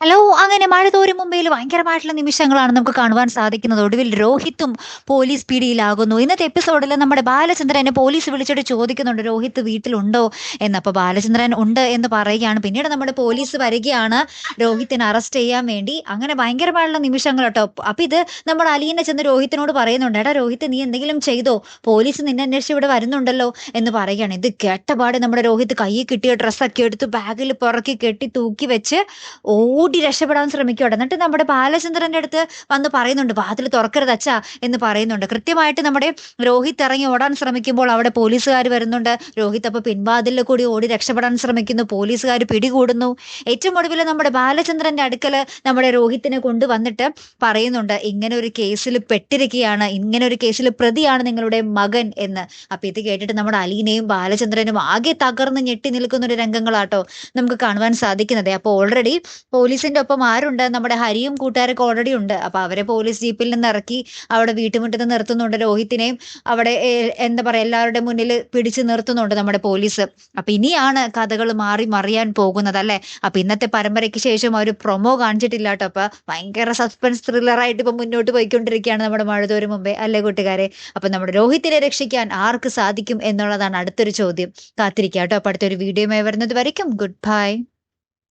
Hello അങ്ങനെ മഴ തോരും മുംബൈയിൽ ഭയങ്കരമായിട്ടുള്ള നിമിഷങ്ങളാണ് നമുക്ക് കാണുവാൻ സാധിക്കുന്നത്. ഒടുവിൽ രോഹിത്തും പോലീസ് പിടിയിലാകുന്നു. ഇന്നത്തെ എപ്പിസോഡിൽ നമ്മുടെ ബാലചന്ദ്രനെ പോലീസ് വിളിച്ചിട്ട് ചോദിക്കുന്നുണ്ട് രോഹിത്ത് വീട്ടിലുണ്ടോ? എന്ന് അപ്പോൾ ബാലചന്ദ്രൻ ഉണ്ട് എന്ന് പറയുകയാണ്. പിന്നീട് നമ്മുടെ പോലീസ് വരികയാണ് രോഹിത്തിനെ അറസ്റ്റ് ചെയ്യാൻ വേണ്ടി. അങ്ങനെ ഭയങ്കരമായിട്ടുള്ള നിമിഷങ്ങൾ കേട്ടോ അപ്പൊ ഇത് നമ്മൾ അലീനെ ചെന്ന് രോഹിത്തിനോട് പറയുന്നുണ്ട് എടാ രോഹിത്ത് നീ എന്തെങ്കിലും ചെയ്തോ? പോലീസ് നിന്നെ അന്വേഷിച്ച് ഇവിടെ വരുന്നുണ്ടല്ലോ? എന്ന് പറയുകയാണ്. ഇത് കേട്ടപാട് നമ്മുടെ രോഹിത്ത് കയ്യിൽ കിട്ടിയ ഡ്രസ്സൊക്കെ എടുത്ത് ബാഗിൽ പുറക്കി കെട്ടി തൂക്കി വെച്ച് ഓടി രക്ഷപ്പെടാൻ ശ്രമിക്കുകയാണ് എന്നിട്ട് നമ്മുടെ ബാലചന്ദ്രന്റെ അടുത്ത് വന്ന് പറയുന്നുണ്ട് വാതിൽ തുറക്കരുത് അച്ഛാ എന്ന് പറയുന്നുണ്ട്. കൃത്യമായിട്ട് നമ്മുടെ രോഹിത് ഇറങ്ങി ഓടാൻ ശ്രമിക്കുമ്പോൾ അവിടെ പോലീസുകാർ വരുന്നുണ്ട്. രോഹിത് അപ്പൊ പിൻവാതിലിൽ കൂടി ഓടി രക്ഷപ്പെടാൻ ശ്രമിക്കുന്നു. പോലീസുകാർ പിടികൂടുന്നു. ഏറ്റവും ഒടുവിൽ നമ്മുടെ ബാലചന്ദ്രന്റെ അടുക്കൽ നമ്മുടെ രോഹിത്തിനെ കൊണ്ടുവന്നിട്ട് പറയുന്നുണ്ട് ഇങ്ങനെ ഒരു കേസിൽ പെട്ടിരിക്കുകയാണ്. ഇങ്ങനെ ഒരു കേസിൽ പ്രതിയാണ് നിങ്ങളുടെ മകൻ എന്ന്. അപ്പൊ ഇത് കേട്ടിട്ട് നമ്മുടെ അലീനയും ബാലചന്ദ്രനും ആകെ തകർന്ന് ഞെട്ടി നിൽക്കുന്ന ഒരു രംഗങ്ങളാട്ടോ നമുക്ക് കാണുവാൻ സാധിക്കുന്നത്. അപ്പോൾ ഓൾറെഡി പോലീസിന്റെ ഒപ്പം ആരുണ്ട്? നമ്മുടെ ഹരിയും കൂട്ടുകാരൊക്കെ ഓൾറെഡി ഉണ്ട്. അപ്പൊ അവരെ പോലീസ് ജീപ്പിൽ നിന്ന് ഇറക്കി അവിടെ വീട്ടുമുറ്റത്ത് നിർത്തുന്നുണ്ട് രോഹിത്തിനെയും. അവിടെ എന്താ പറയാ എല്ലാവരുടെ മുന്നിൽ പിടിച്ചു നിർത്തുന്നുണ്ട് നമ്മുടെ പോലീസ്. അപ്പൊ ഇനിയാണ് കഥകൾ മാറി മറിയാൻ പോകുന്നത് അല്ലെ? അപ്പൊ ഇന്നത്തെ പരമ്പരയ്ക്ക് ശേഷം ഒരു പ്രൊമോ കാണിച്ചിട്ടില്ല അപ്പൊ ഭയങ്കര സസ്പെൻസ് ത്രില്ലറായിട്ട് ഇപ്പൊ മുന്നോട്ട് പോയിക്കൊണ്ടിരിക്കുകയാണ് നമ്മുടെ മഴതോര് മുമ്പേ. അല്ലേ കൂട്ടുകാരെ? അപ്പൊ നമ്മുടെ രോഹിത്തിനെ രക്ഷിക്കാൻ ആർക്ക് സാധിക്കും എന്നുള്ളതാണ് അടുത്തൊരു ചോദ്യം. കാത്തിരിക്കാം കേട്ടോ. അപ്പൊ അടുത്തൊരു വീഡിയോയുമായി വരുന്നത് വരയ്ക്കും. Good bye